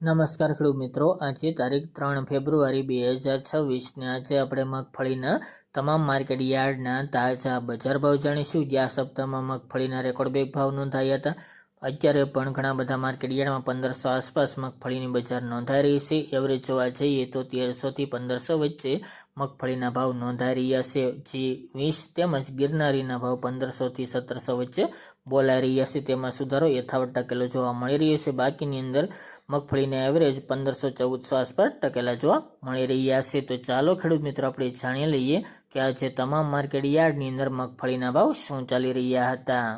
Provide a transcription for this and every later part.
નમસ્કાર ખેડૂત મિત્રો, આજે તારીખ ત્રણ ફેબ્રુઆરી બે હજાર છવ્વીસને આજે આપણે મગફળીના તમામ માર્કેટ યાર્ડના તાજા બજાર ભાવ જાણીશું. ગયા સપ્તાહમાં મગફળીના રેકોર્ડ બેક ભાવ નોંધાયા હતા. અત્યારે પણ ઘણા બધા માર્કેટ યાર્ડમાં પંદરસો આસપાસ મગફળીની બજાર નોંધાઈ રહી છે. એવરેજ જોવા જઈએ તો તેરસોથી પંદરસો વચ્ચે મગફળીના ભાવ નોંધાઈ રહ્યા છે. જે વીસ તેમજ ગિરનારીના ભાવ પંદરસોથી સત્તરસો વચ્ચે બોલાઈ રહ્યા છે. તેમાં સુધારો યથાવત ટકેલો જોવા મળી રહ્યો છે. બાકીની અંદર મગફળીના એવરેજ પંદરસો ચૌદસો આસપાસ ટકેલા જોવા મળી રહ્યા છે. તો ચાલો ખેડૂત મિત્રો, આપણે જાણી લઈએ કે આજે તમામ માર્કેટ યાર્ડની અંદર મગફળીના ભાવ શું ચાલી રહ્યા હતા.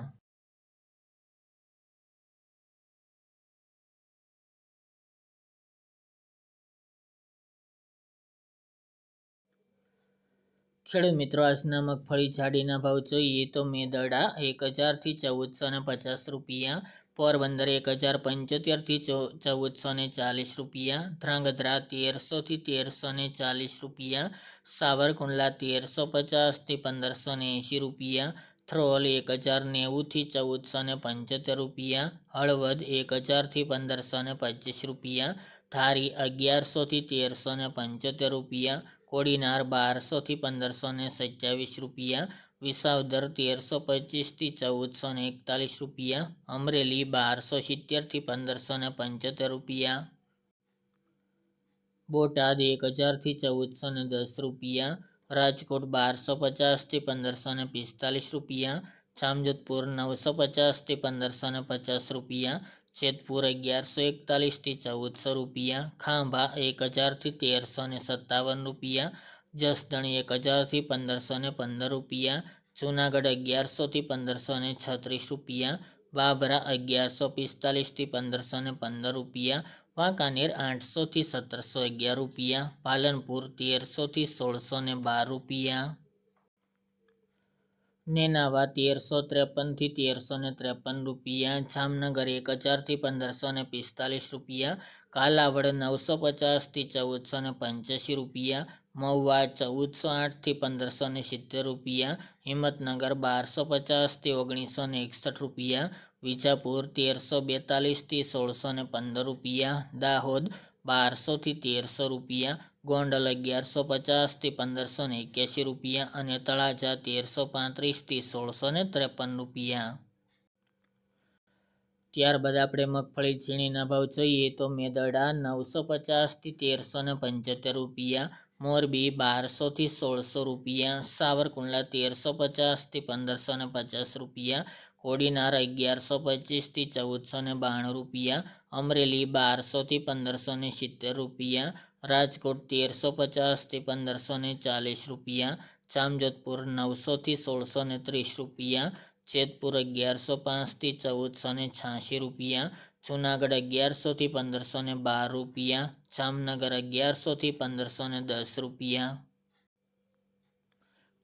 ખેડૂત મિત્રો, આજના મગફળી જાડીના ભાવ જોઈએ તો મેદડા એક હજારથી ચૌદસો ને પચાસ રૂપિયા પોરબંદર એક હજાર પંચોતેરથી ચૌદસો ને ચાલીસ રૂપિયા, ધ્રાંગધ્રા તેરસોથી તેરસો ને ચાલીસ રૂપિયા, સાવરકુંડલા તેરસો પચાસથી પંદરસો ને એંશી રૂપિયા થ્રોલ એક હજાર નેવુંથી ચૌદસો ને પંચોતેર રૂપિયા, હળવદ એક હજારથી પંદરસો ને પચીસ રૂપિયા, ધારી અગિયારસોથી તેરસો ને પંચોતેર રૂપિયા, કોડીનાર બારસોથી પંદરસો ને સત્યાવીસ રૂપિયા વિસાવદર તેરસો પચીસથી ચૌદસો ને એકતાલીસ રૂપિયા, અમરેલી બારસો સિત્તેરથી પંદરસો ને પંચોતેર રૂપિયા, બોટાદ એક હજારથી ચૌદસો ને દસ રૂપિયા, રાજકોટ બારસો પચાસથી પંદરસો ને પિસ્તાલીસ રૂપિયા, જામજોધપુર નવસો પચાસથી પંદરસો ને પચાસ રૂપિયા, જેતપુર અગિયારસો એકતાલીસથી ચૌદસો રૂપિયા, ખાંભા એક હજારથી તેરસો ને સત્તાવન રૂપિયા જસદણ એક હજારથી પંદરસો ને પંદર રૂપિયા, જૂનાગઢ અગિયારસોથી પંદરસો ને છત્રીસ રૂપિયા બાબરા અગિયારસો પિસ્તાલીસથી પંદરસો ને પંદર રૂપિયા, વાંકાનેર આઠસોથી સત્તરસો અગિયાર રૂપિયા, પાલનપુર તેરસોથી સોળસો ને બાર રૂપિયા. નેનાવા તેરસો ત્રેપનથી તેરસો ને ત્રેપન રૂપિયા, જામનગર એક હજારથી પંદરસો ને પિસ્તાલીસ રૂપિયા કાલાવડ નવસો પચાસથી ચૌદસો ને પંચ્યાસી રૂપિયા, મહુવા ચૌદસો આઠથી પંદરસો ને સિત્તેર રૂપિયા, હિંમતનગર બારસો પચાસથી ઓગણીસો ને એકસઠ રૂપિયા, વિજાપુર તેરસો બેતાલીસથી સોળસો ને પંદર રૂપિયા, દાહોદ બારસોથી તેરસો રૂપિયા, ગોંડલ અગિયારસો પચાસથી પંદરસો ને એક્યાસી રૂપિયા અને તળાજા તેરસો પાંત્રીસથી સોળસો ને ત્રેપન રૂપિયા. ત્યારબાદ આપણે મગફળી ઝીણીના ભાવ જોઈએ તો મેદડા નવસો પચાસથી તેરસો ને પંચોતેર રૂપિયા, મોરબી બારસોથી સોળસો રૂપિયા, સાવરકુંડલા તેરસો પચાસથી પંદરસો ને પચાસ રૂપિયા, કોડીનાર અગિયારસો પચીસથી ચૌદસો ને બાણું રૂપિયા, અમરેલી બારસોથી પંદરસો ને સિત્તેર રૂપિયા, રાજકોટ તેરસો પચાસથી પંદરસો ને ચાલીસ રૂપિયા, જામજોધપુર નવસોથી સોળસો ને ત્રીસ રૂપિયા જેતપુર અગિયારસો પાંચથી ચૌદસો ને છ્યાસી રૂપિયા, જુનાગઢ અગિયારસોથી પંદરસો ને બાર રૂપિયા, જામનગર અગિયારસોથી પંદરસો ને દસ રૂપિયા.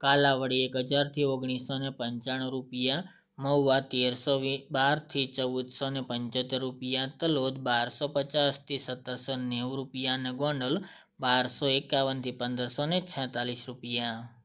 કાલાવડી એક હજારથી ઓગણીસો ને પંચાણું રૂપિયા, મહુવા તેરસો બારથી ચૌદસો ને પંચોતેર રૂપિયા, તલોદ બારસો પચાસથી સત્તરસો નેવું રૂપિયા અને ગોંડલ બારસો એકાવનથી પંદરસો ને છેતાલીસ રૂપિયા.